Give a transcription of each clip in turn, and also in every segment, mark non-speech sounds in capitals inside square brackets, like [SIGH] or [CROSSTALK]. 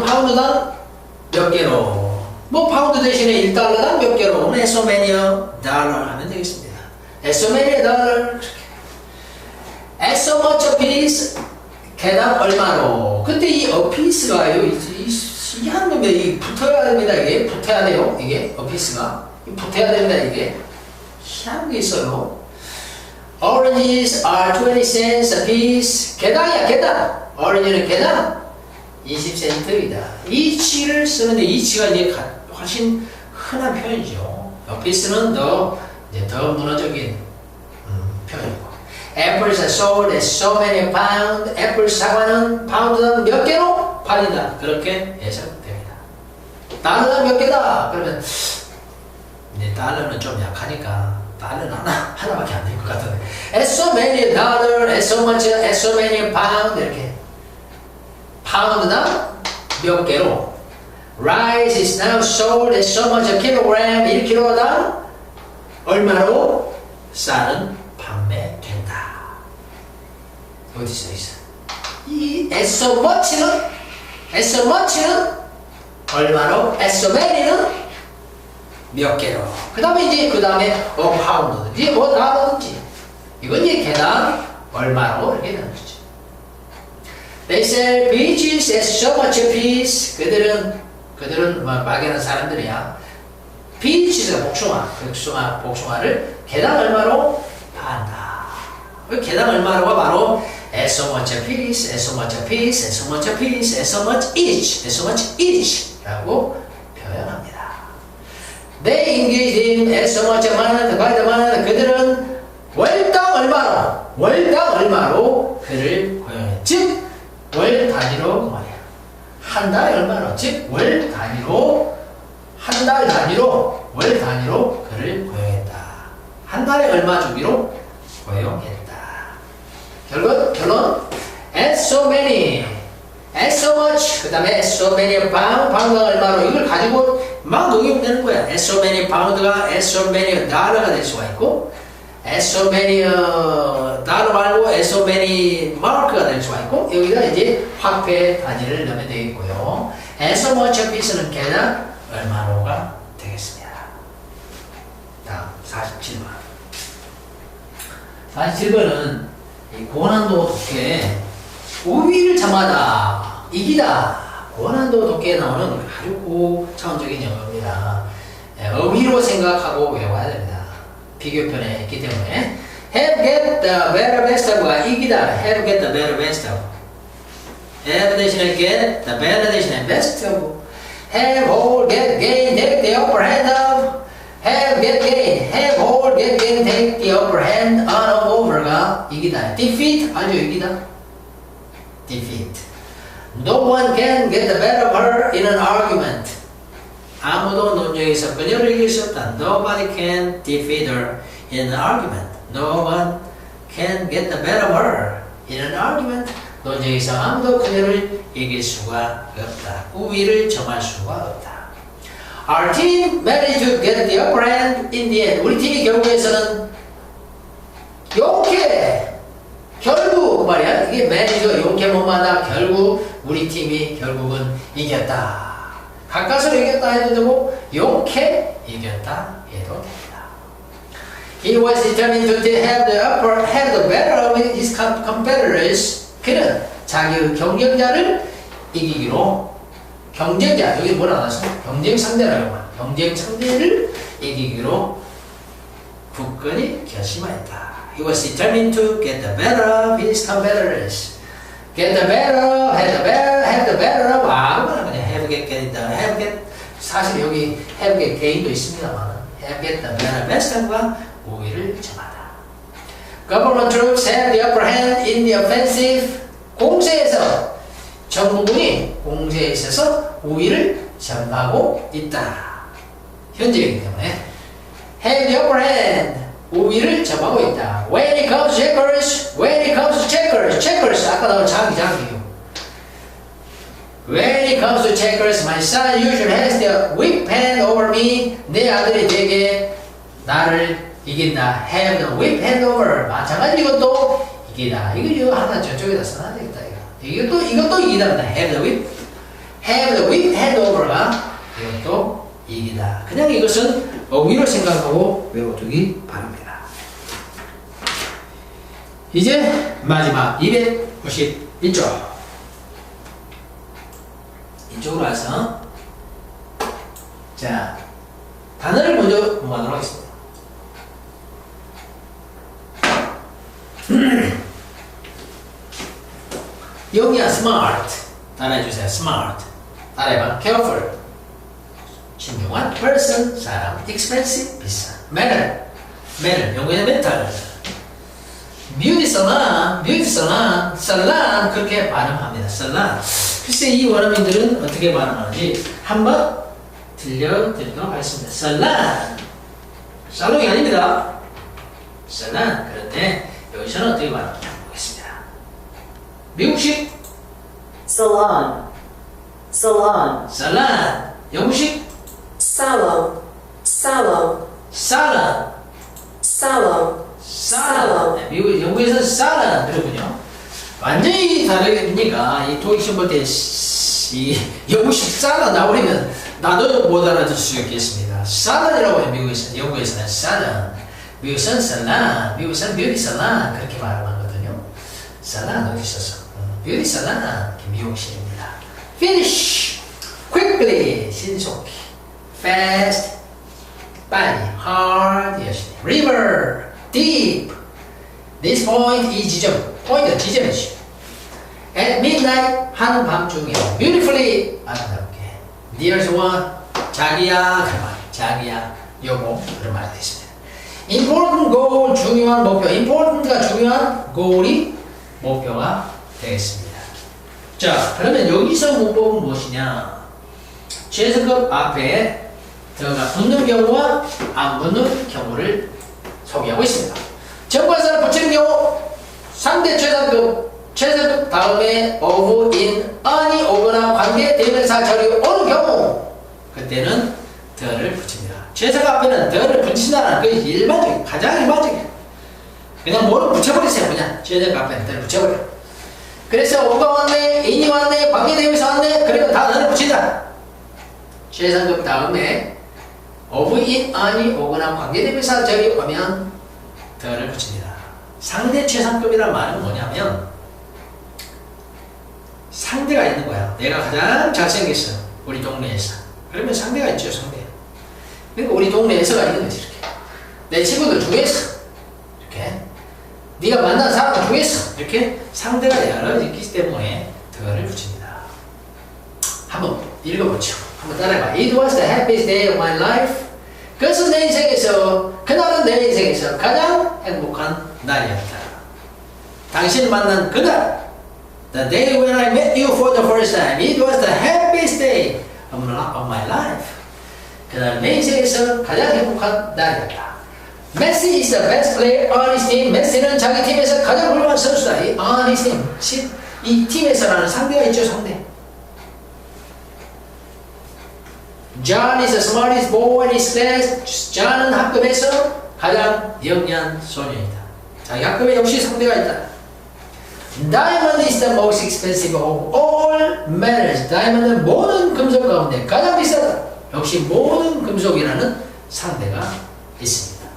파운드당 몇 개로? 뭐 파운드 대신에 1달러당 몇 개로? as many dollar 하면 되겠습니다. as many dollar piece. 개당 얼마로? 근데 이 piece가요 이, 이, 이 한놈에 이 붙어야 됩니다 이게. 붙어야 돼요 이게. piece가. 붙어야 됩니다 이게. 희한한 게 있어요. Oranges are 20 cents a piece. 개당이야, 개당. 오렌지는 개당 20센트이다. 이 치를 쓰는데 이 치가 이제 가- 훨씬 흔한 표현이죠. a piece는 더, 이제 더 문화적인 음, 표현이고. Sold at so many pound. 애플 사과는 파운드당 몇 개로 팔린다. 그렇게 예상됩니다. 달러당 몇 개다. 그러면 이제 달러는 좀 약하니까 달러는 하나 하나밖에 안 될 것 같은데. As so many dollar, as so much, as so many pound 이렇게 파운드당 몇 개로. Rice is now sold at so much a kilogram, 1kg당 얼마로 쌀은 판매된다. 어디 써 있어? 이 as so much는 as so much는 얼마로? as so many는 몇 개로. 그 다음에 이제 그 다음에 어 파운드. 이게 뭐 다르든지. 이건 이제 개당 얼마로 이렇게 되는 거죠. They sell peaches at so much a piece. 그들은 그들은 막 막연한 사람들이야. peaches가 복숭아, 복숭아, 복숭아를 개당 얼마로 판다. 그 개당 얼마로가 바로 as so much a piece, as so much a piece, as so much a piece, as so much each, as so much each라고 표현합니다. They engage in as so much a month, by the month. 그들은 월당 얼마로, 월당 얼마로 그를 고용해. 즉, 월 단위로 그 말이야. 한 달에 얼마로, 즉, 월 단위로, 한 달 단위로, 월 단위로 그를 고용했다. 한 달에 얼마 주기로 고용했다. 결국, 결론, as so many, as so much, 그 다음에 as so many pound, pound가 얼마로 이걸 가지고 막 녹이면 되는 거야. as so many pound가 as so many dollar가 될 수가 있고, as so many 어, dollar 말고 as so many mark가 될 수가 있고, 여기다 이제 화폐 단위를 넣으면 되겠고요. as so much a piece는 개당 얼마로가 되겠습니다. 다음 47번. 47번은 이 고난도 독해 우위를 점하다 이기다 고난도 독해에 나오는 아주 고차원적인 영어입니다. 예, 어휘로 생각하고 외워야 됩니다. 비교편에 있기 때문에 have get the better best of가 이기다 have get the better best of have 대신에 get the better 대신에 best of have hold get gain take the upper hand of have get gain have hold get gain take the upper hand on of over가 이기다 defeat 아주 이기다 defeat no one can get the better of her in an argument 아무도 논쟁에서 그녀를 이길 수 없다 nobody can defeat her in an argument no one can get the better of her in an argument 논쟁에서 아무도 그녀를 이길 수가 없다 우위를 점할 수가 없다 Our team managed to get the upper hand in the end. 우리 팀이 결국에서는 용케 결국 말이야 이게 매니저 용케 못마다 결국 우리 팀이 결국은 이겼다. 가까스로 이겼다 해도 되고 용케 이겼다 해도 됩니다. He was determined to have the upper have the better of his com- competitors. 그는 자기의 경쟁자를 이기기로 경쟁자 여기 뭐라 나왔어? 경쟁 상대라고 말. 경쟁 상대를 이기기로 굳건히 결심하였다. He was determined to get the better of his competitors. Get the better, have the better, have the better of 아무거나 그냥 get, get the, have get 사실 여기 have get gain도 있습니다만 have get better, best of과 우위를 점하다. Government troops had the upper hand in the offensive. 공세에서 정부군이 공세에 있어서 우위를 점하고 있다. 현재이기 때문에 have the upper hand 우위를 점하고 있다. When it comes to checkers, when it comes to checkers, checkers 아까 나온 장기 장기요. When it comes to checkers, my son usually has the whip hand over me. 내 아들이 되게 나를 이긴다. Have the whip hand over. 마찬가지 이것도 이기다. 이거 이거 하나 저쪽에다 써놔야 되겠다. 이거. 이것도 이것도 이기다. Have the whip have the with handover가 이것도 이익이다. 그냥 이것은 어휘로 생각하고 외워두기 바랍니다. 이제 마지막 291쪽 이쪽으로 와서 자 단어를 먼저 공부하도록 하겠습니다. 여기야 smart 따라해주세요 smart 따라해봐 careful 신중한 person 사람 expensive 비싼 manner manner 영어의 멘탈 beauty salon beauty salon salon 그렇게 발음합니다 salon 글쎄 이 원어민들은 어떻게 발음하는지 한번 들려드리도록 하겠습니다. salon 살롱이 아닙니다. salon 그런데 여기서는 어떻게 발음하는지 보겠습니다. 미국식? salon, salon, salon 영국식? salon, salon, salon salon, 살은 네, 미국 영국에서 살은 그러군요. 완전히 다르니까 이 토익 시험 볼때 이 영국식 살은 나오려면 나도 못 알아들 수 있겠습니다. 살은이라고 해요 미국에서 영국에서는 살은 미국에서는 살란 미국에서는 뷰티 살란 그렇게 말하거든요. 살란 어디 있어서 뷰티 살란 미국식입니다. finish quickly 신속히. Fast 빨리. Hard 여시네 river deep. This point 이 지점 포인트 지점이죠 at midnight 한밤중에 beautifully 아름답게. dear one 자기야 그런 말. 자기야 여보 그런 말이 되십니다. Important goal 중요한 목표. Important가 중요한 goal이 목표가 되겠습니다. 자 그러면 여기서 문법은 무엇이냐? 최저급 앞에 들어가 붙는 경우와 안 붙는 경우를 소개하고 있습니다. 정관사를 붙이는 경우 상대 최상급 최상급 다음에 of, in, on이 오거나 관계 대명사 절이 오는 경우 그때는 the를 붙입니다. 최상급 앞에는 the를 붙인다는 그 일반적인 가장 일반적인 그냥 뭐를 붙여버리세요 그냥 최상급 앞에는 the를 붙여버려 그래서 오가 왔네 in이 왔네 관계 대명사 왔네 그러면 다 the를 붙인다 최상급 다음에 of, in, on이 오거나 관계 대명사 절이 오면 더를 붙입니다. 상대 최상급이란 말은 뭐냐면 상대가 있는 거야. 내가 가장 잘생겼어. 우리 동네에서. 그러면 상대가 있죠, 상대. 그러니까 우리 동네에서가 있는 거지, 이렇게. 내 친구들 중에서. 이렇게. 네가 만난 사람 중에서. 이렇게 상대가 여러 있기 때문에 더를 붙입니다. 한번 읽어보죠. 한번 따라해봐. It was the happiest day of my life. 그것은 내 인생에서 그날은 내 인생에서 가장 행복한 날이었다. 당신을 만난 그날 The day when I met you for the first time It was the happiest day of my- life 그날 내 인생에서 가장 행복한 날이었다. 메시 is the best player on his team. 메시는 자기 팀에서 가장 훌륭한 선수다. 이 on his team. 시- 이 팀에서라는 상대가 있죠, 상대. John is the smartest boy in his class. John은 학급에서 가장 영리한 소년이다. 자기 학급에 역시 상대가 있다. Diamond is the most expensive of all metals. Diamond은 모든 금속 가운데 가장 비싸다. 역시 모든 금속이라는 상대가 있습니다.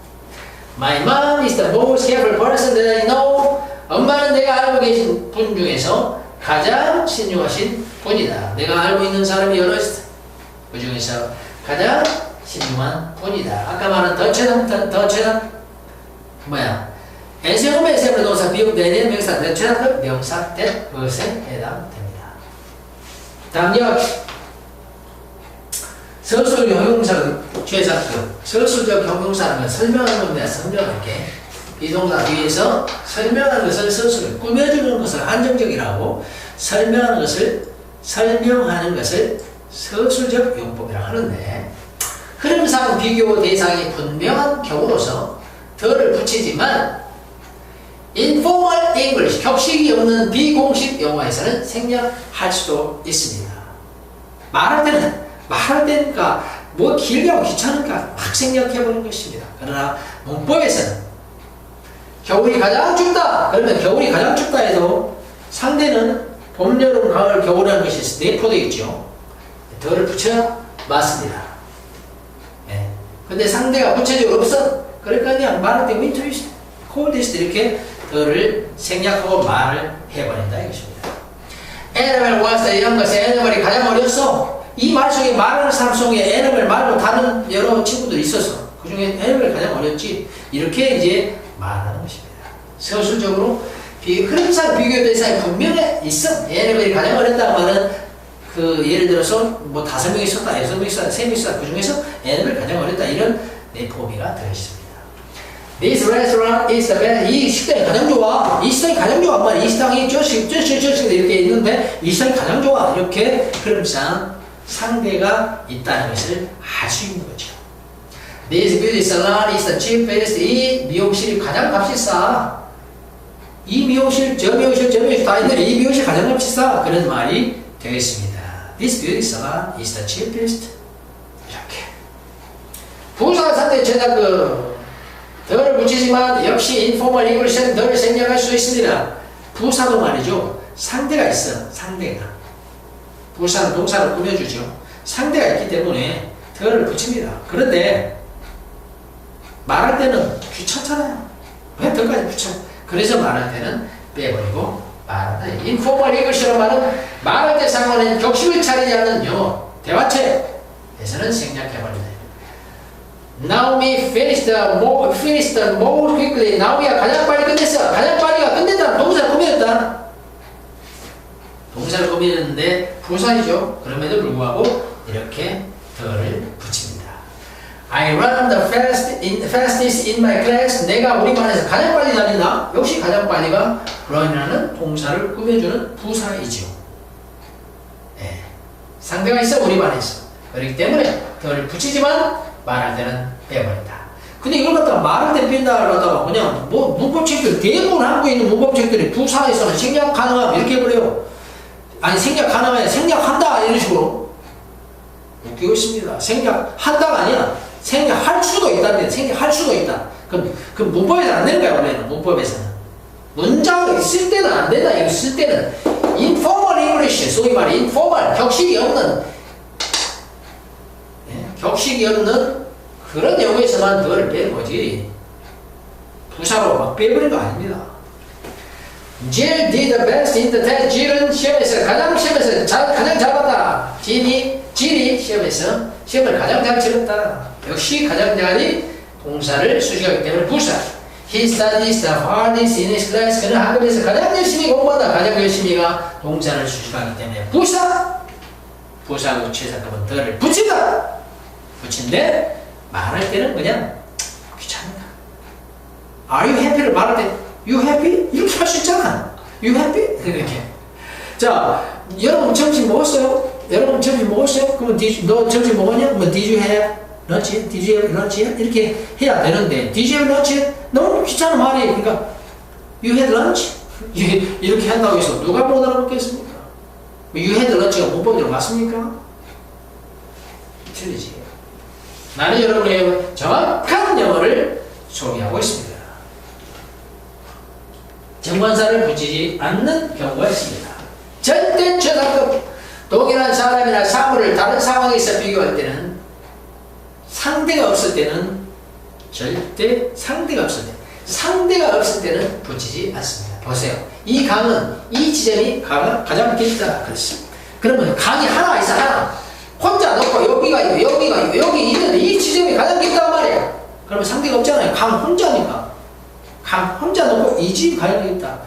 My mom is the most careful person that I know. 엄마는 내가 알고 계신 분 중에서 가장 신중하신 분이다. 내가 알고 있는 사람이 여러 있어. 그 중에서 가장 신중한 분이다. 아까 말한 더 최상, 더, 더 최상, 뭐야? 엔세홈의 세물 동사 비용 내내 명사 더 최상급 명사 된 것에 해당됩니다. 다음 역시 서술 형용사는 최상급. 서술적 형용사는 건 설명하는 겁니다. 설명할게. 비동사 뒤에서 설명하는 것을 서술, 꾸며주는 것을 한정적이라고 설명하는 것을 설명하는 것을 서술적 용법이라고 하는데 흐름상 비교 대상이 분명한 경우로서 더를 붙이지만 informal English, 격식이 없는 비공식 영어에서는 생략할 수도 있습니다. 말할 때는 말할 때니까 뭐 길게 하고 귀찮으니까 막 생략해버리는 것입니다. 그러나 문법에서는 겨울이 가장 춥다. 그러면 겨울이 가장 춥다 해도 상대는 봄, 여름, 가을, 겨울이라는 것이 내포되어 있죠. 더를 붙여 맞습니다. 예. 근데 상대가 붙여져 없어. 그러니까 그냥 말할 때 winter is cold is 이렇게 더를 생략하고 말을 해버린다 이것입니다. 애니멀 was the youngest. 애니멀이 가장 어렸어. 이 말 속에 말하는 사람 속에 애니멀 말고 다른 여러 친구들이 있어서 그 중에 애니멀이 가장 어렸지. 이렇게 이제 말하는 것입니다. 서술적으로 비, 항상 비교 대상이 분명히 있어. 애니멀이 가장 어렸다 말은 그 예를 들어서 뭐 다섯 명이 있었다, 여섯 명이 있었다, 세 명이 있었다. 그 중에서 애니멀이 가장 어렸다. 이런 내포미가 들어있습니다. This restaurant is the best. 이 식당이 가장 좋아. 이 식당이 가장 좋아. 말이 이 식당이 저식, 저식, 저식 이렇게 있는데 이 식당이 가장 좋아. 이렇게 그럼상 상대가 있다는 것을 알 수 있는 거죠. This beauty salon is the cheapest. 이 미용실이 가장 값이 싸. 이 미용실, 저 미용실, 저 미용실 다 있는데 이 미용실 가장 값이 싸. 그런 말이 되겠습니다. This beauty salon is the cheapest. 이렇게. 부사 상대 제작 그 덜을 붙이지만 역시 인포멀 잉글리시는 덜을 생략할 수 있습니다. 부사도 말이죠. 상대가 있어. 상대가. 부사는 동사를 꾸며주죠. 상대가 있기 때문에 덜을 붙입니다. 그런데 말할 때는 귀찮잖아요. 왜 덜까지 붙여? 그래서 말할 때는 빼버리고 말한다. 인포멀 잉글리시란 말은 말할 때 상관은 격식을 차리지 않는 영어, 대화체에서는 생략해버린다. Naomi finished the more, finished the more quickly. 나오미가 가장 빨리 끝냈어. 가장 빨리가 끝냈다. 동사를 꾸몄다. 동사를 꾸미는데 부사이죠. 그럼에도 불구하고 이렇게 더를 붙입니다. I run the fast in, fastest in my class. 내가 우리 반에서 가장 빨리 다닌다. 역시 가장 빨리가 run이라는 동사를 꾸며주는 부사이죠. 예. 상대가 있어 우리 반에서. 그렇기 때문에 더를 붙이지만 말할 때는 빼버린다. 근데 이걸 갖다가 때 뺀다 그러다가 그냥 뭐 문법책들 대부분 한국에 있는 문법책들이 부사에서는 생략 가능함 이렇게 해버려요. 아니 생략 가능해 생략한다 이런 식으로 웃기고 있습니다. 생략한다가 아니야. 생략할 수도 있다는데 생략할 수도 있다. 그럼 그 문법에서 안 되는 거야 원래는 문법에서는 문장 있을 때는 안 된다. 이거 쓸 때는 informal English 소위 말해 informal 격식이 없는 예, 격식이 없는 그런 영어에서만 덜 빼는 거지. 부사로 막 빼버린 거 아닙니다. Jill did the best in the test. Jill은 시험에서 가장 시험에서 잘, 가장 잘한다. Jill이, Jill이 시험에서 시험을 가장 잘 치렀다. 역시 가장 잘이 동사를 수식하기 때문에 부사. He studies the hardest in his class. 그는 학교에서 가장 열심히 공부한다. 가장 열심히가 동사를 수식하기 때문에 부사. 부사하고 최상급은 더를 붙인다. 붙인데 말할 때는 그냥 귀찮다. Are you happy를 말할 때 You happy? 이렇게 할 수 있잖아. You happy? 이렇게. 자, 여러분 점심 먹었어요? 여러분 점심 먹었어요? 그러면 did, 너 점심 먹었냐? 그러면 Did you have lunch? Did you have lunch? 이렇게 해야 되는데 Did you have lunch? 너무 귀찮은 말이 그러니까 You had lunch? [LAUGHS] 이렇게 한다고 해서 누가 못 알아먹겠습니까? You had lunch가 문법대로 맞습니까? 틀리지. 나는 여러분의 정확한 영어를 소개하고 있습니다. 정관사를 붙이지 않는 경우가 있습니다. 절대 최상급 동일한 사람이나 사물을 다른 상황에서 비교할 때는 상대가 없을 때는 절대 상대가 없을 때 상대가 없을 때는 붙이지 않습니다. 보세요. 이 강은 이 지점이 강 가장 길다 그렇습니다. 그러면 강이 하나 있어 하나 혼자 넣고 여기가 있고 여기가 있고 여기 있는데 이 지점이 가장 길단 말이야. 그러면 상대가 없잖아요. 강 혼자니까. 강 혼자 놓고 이 집 가야겠다.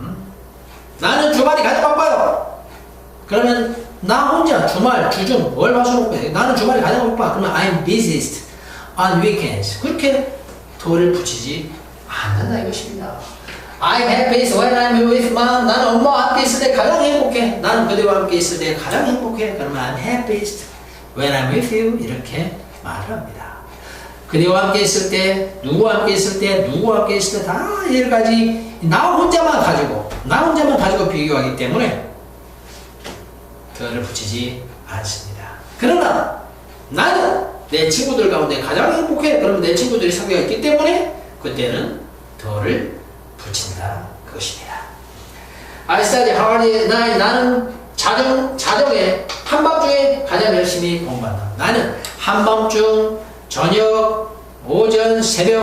응? 나는 주말이 가장 바빠요. 그러면 나 혼자 주말, 주중, 월, 화, 수, 목, 나는 주말이 가장 바빠. 그러면 I'm busiest on weekends. 그렇게 도를 붙이지 않는다 이것입니다. I'm happiest when I'm with mom. 나는 엄마와 함께 있을 때 가장 행복해. 나는 그대와 함께 있을 때 가장 행복해. 그러면 I'm happiest when I'm with you. 이렇게 말을 합니다. 그대와 함께 있을 때, 누구와 함께 있을 때, 누구와 함께 있을 때 다 여러 가지 나 혼자만 가지고, 나 혼자만 가지고 비교하기 때문에 그를 붙이지 않습니다. 그러나 나는 내 친구들 가운데 가장 행복해. 그러면 내 친구들이 상대가 있기 때문에 그때는 더를 붙인다 그것입니다. Study hard. 나, 나는 자정, 자정에 한밤중에 가장 열심히 공부한다. 나는 한밤중, 저녁, 오전, 새벽